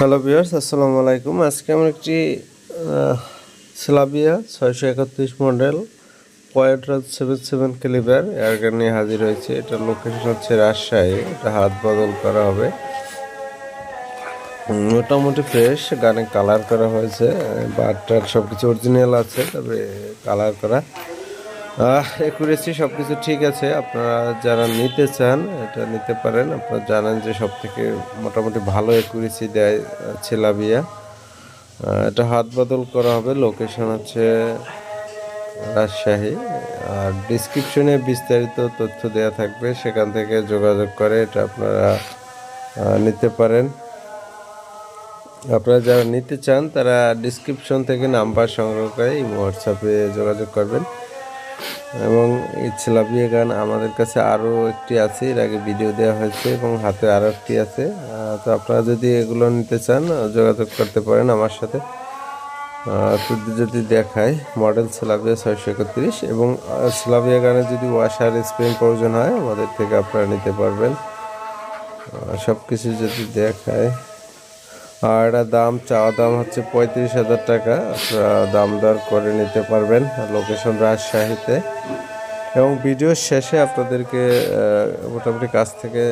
Hello বিয়ার্স আসসালামু আলাইকুম আজকে আমরা একটি স্লাবিয়া ছয়শো একত্রিশ মডেল পয়েটরাজ সেভেন সেভেন ক্যালিবার এয়ারগান নিয়ে হাজির হয়েছে। এটা লোকেশন হচ্ছে রাজশাহী। এটা হাত বদল করা হবে। মোটামুটি ফ্রেশ গানে কালার করা হয়েছে। বাটটার সব কিছু অরিজিনাল আছে, তবে কালার করা একুরেসি সব কিছু ঠিক আছে। আপনারা যারা নিতে চান, এটা নিতে পারেন। আপনারা জানেন যে সব থেকে মোটামুটি ভালো একুরেসি দেয় ছেলাবিয়া এটা হাত বদল করা হবে। লোকেশন হচ্ছে রাজশাহী। আর ডিসক্রিপশনে বিস্তারিত তথ্য দেওয়া থাকবে। সেখান থেকে যোগাযোগ করে এটা আপনারা নিতে পারেন। আপনারা যারা নিতে চান, তারা ডিসক্রিপশন থেকে নাম্বার সংগ্রহ করে হোয়াটসঅ্যাপে যোগাযোগ করবেন। এবং এই ছেলাপিয়া গান আমাদের কাছে আরও একটি আছে, এর আগে ভিডিও দেওয়া হয়েছে এবং হাতে আরও একটি আছে। তো আপনারা যদি এগুলো নিতে চান যোগাযোগ করতে পারেন আমার সাথে। তো যদি দেখায় মডেল সেলাবিয়া ছয়শো একত্রিশ এবং সেলাবিয়া গানের যদি ওয়াশার স্প্রিং প্রয়োজন হয়, আমাদের থেকে আপনারা নিতে পারবেন। সব কিছু যদি দেখায়। আর এটা দাম, চাওয়া দাম হচ্ছে পঁয়ত্রিশ হাজার টাকা। আপনারা দাম দর করে নিতে পারবেন লোকেশন রাজশাহীতে। এবং ভিডিওর শেষে আপনাদেরকে মোটামুটি কাছ থেকে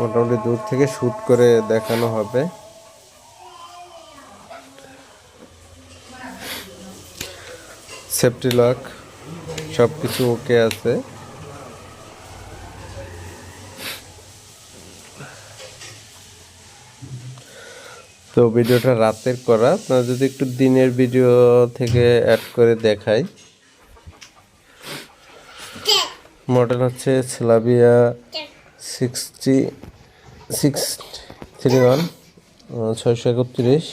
মোটামুটি দূর থেকে শ্যুট করে দেখানো হবে। সেফটি লক সব কিছু ওকে আছে। তো ভিডিওটা রাতের করা। আপনারা যদি একটু দিনের ভিডিও থেকে অ্যাড করে দেখাই। মডেল হচ্ছে Slavia sixty six three one ছয়শো একত্রিশ।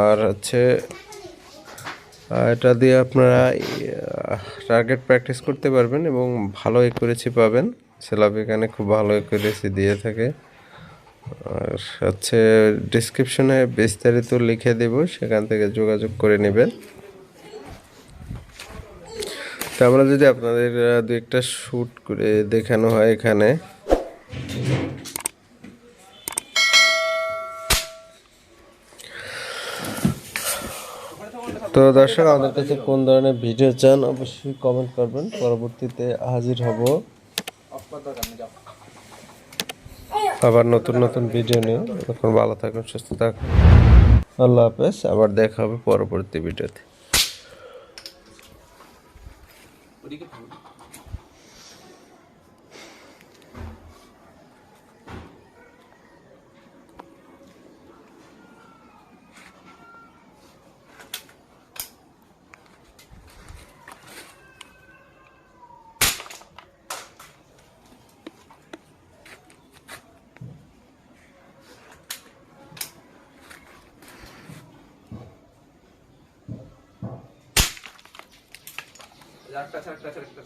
আর হচ্ছে এটা দিয়ে আপনারা টার্গেট প্র্যাকটিস করতে পারবেন এবং ভালো একুরেসি পাবেন। সেলাপ এখানে খুব ভালো একুরেসি দিয়ে থাকে। আর হচ্ছে ডিসক্রিপশনে বিস্তারিত লিখে দেব, সেখান থেকে যোগাযোগ করে নেবেন। তো আমরা যদি আপনাদের দু একটা শ্যুট করে দেখানো হয় এখানে। তো দর্শক, আমাদের কাছে কোন ধরনের ভিডিও চান, অবশ্যই কমেন্ট করবেন। পরবর্তীতে হাজির হব। আবার নতুন নতুন ভিডিও নিয়ে তখন ভালো থাকুন, সুস্থ থাকুন। আল্লাহ হাফেজ, আবার দেখা হবে পরবর্তী ভিডিওতে একটা আছে একটা আছে একটা